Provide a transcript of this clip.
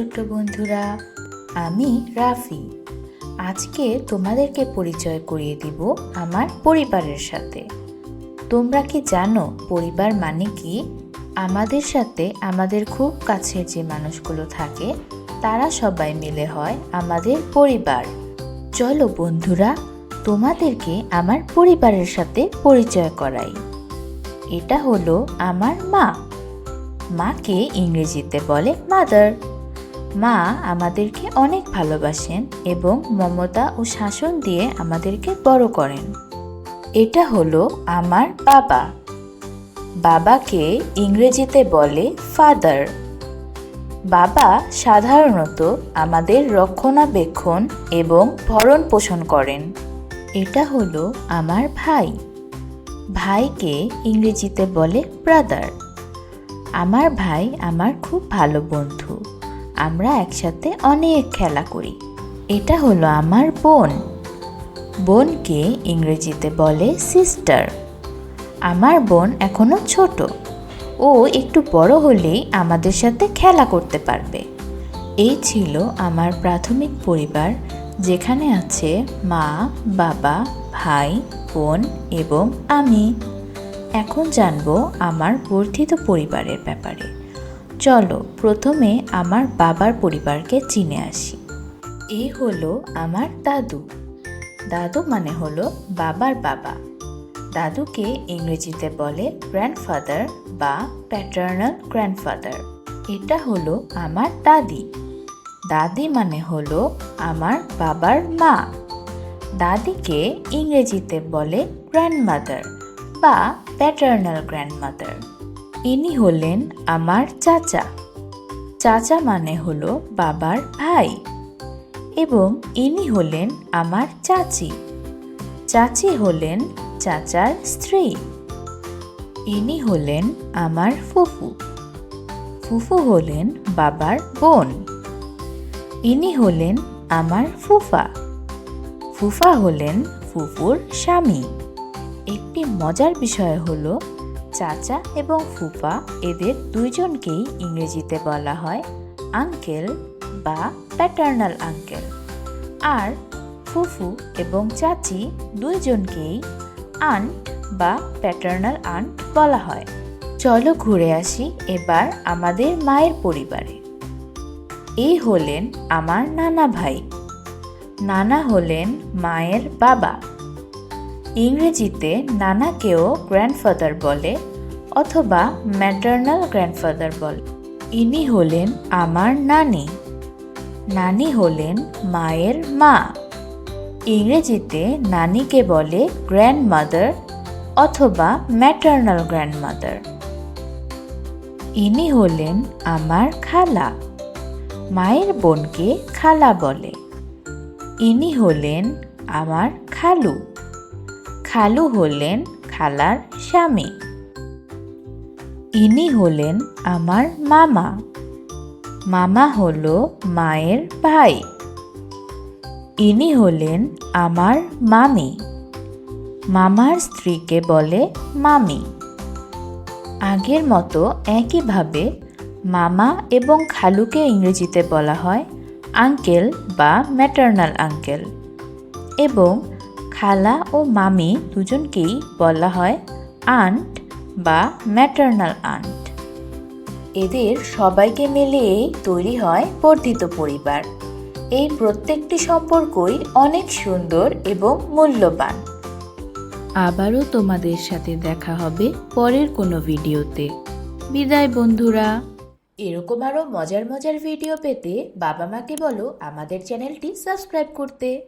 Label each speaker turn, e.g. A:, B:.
A: ছোট্ট বন্ধুরা, আমি রাফি। আজকে তোমাদেরকে পরিচয় করিয়ে দিব আমার পরিবারের সাথে। তোমরা কি জানো পরিবার মানে কি? আমাদের সাথে আমাদের খুব কাছের যে মানুষগুলো থাকে, তারা সবাই মিলে হয় আমাদের পরিবার। চলো বন্ধুরা, তোমাদেরকে আমার পরিবারের সাথে পরিচয় করাই। এটা হলো আমার মা। মাকে ইংরেজিতে বলে মাদার মা আমাদেরকে অনেক ভালোবাসেন এবং মমতা ও শাসন দিয়ে আমাদেরকে বড় করেন। এটা হলো আমার বাবা। বাবাকে ইংরেজিতে বলে ফাদার। বাবা সাধারণত আমাদের রক্ষণাবেক্ষণ এবং ভরণ পোষণ করেন। এটা হলো আমার ভাই। ভাইকে ইংরেজিতে বলে ব্রাদার। আমার ভাই আমার খুব ভালো বন্ধু। আমরা একসাথে অনেক খেলা করি। এটা হলো আমার বোন। বোনকে ইংরেজিতে বলে সিস্টার আমার বোন এখনও ছোট। ও একটু বড় হলেই আমাদের সাথে খেলা করতে পারবে। এই ছিল আমার প্রাথমিক পরিবার, যেখানে আছে মা, বাবা, ভাই, বোন এবং আমি। এখন জানব আমার বর্ধিত পরিবারের ব্যাপারে। চলো প্রথমে আমার বাবার পরিবারকে চিনে আসি। এই হলো আমার দাদু। দাদু মানে হলো বাবার বাবা। দাদুকে ইংরেজিতে বলে গ্র্যান্ডফাদার বা প্যাটার্নাল গ্র্যান্ডফাদার এটা হলো আমার দাদি। দাদি মানে হলো আমার বাবার মা। দাদিকে ইংরেজিতে বলে গ্র্যান্ডমাদার বা প্যাটার্নাল গ্র্যান্ডমাদার ইনি হলেন আমার চাচা। চাচা মানে হলো বাবার ভাই এবং ইনি হলেন আমার চাচি। চাচি হলেন চাচার স্ত্রী। ইনি হলেন আমার ফুফু। ফুফু হলেন বাবার বোন। ইনি হলেন আমার ফুফা। ফুফা হলেন ফুফুর স্বামী। একটি মজার বিষয় হলো চাচা এবং ফুফা এদের দুইজনকেই ইংরেজিতে বলা হয় আঙ্কেল বা প্যাটার্নাল আঙ্কেল। আর ফুফু এবং চাচি দুইজনকেই আন্ট বা প্যাটার্নাল আন্ট বলা হয়। চলো ঘুরে আসি এবার আমাদের মায়ের পরিবারে। এই হলেন আমার নানা ভাই। নানা হলেন মায়ের বাবা। ইংরেজিতে নানাকেও গ্র্যান্ডফাদার বলে অথবা ম্যাটার্নাল গ্র্যান্ডফাদার বলে। ইনি হলেন আমার নানি। নানি হলেন মায়ের মা। ইংরেজিতে নানিকে বলে গ্র্যান্ডমাদার অথবা ম্যাটার্নাল গ্র্যান্ডমাদার ইনি হলেন আমার খালা। মায়ের বোনকে খালা বলে। ইনি হলেন আমার খালু। খালু হলেন খালার স্বামী। ইনি হলেন আমার মামা। মামা হলো মায়ের ভাই। ইনি হলেন আমার মামি। মামার স্ত্রীকে বলে মামি। আগের মতো একইভাবে মামা এবং খালুকে ইংরেজিতে বলা হয় আঙ্কেল বা ম্যাটার্নাল আঙ্কেল এবং খালা ও মামি দুজনকেই বলা হয় আন্ট বা ম্যাটার্নাল আন্ট এদের সবাইকে মিলিয়েই তৈরি হয় বর্ধিত পরিবার। এই প্রত্যেকটি সম্পর্কই অনেক সুন্দর এবং মূল্যবান। আবারও তোমাদের সাথে দেখা হবে পরের কোনো ভিডিওতে। বিদায় বন্ধুরা। এরকম আরও মজার মজার ভিডিও পেতে বাবা মাকে বলো আমাদের চ্যানেলটি সাবস্ক্রাইব করতে।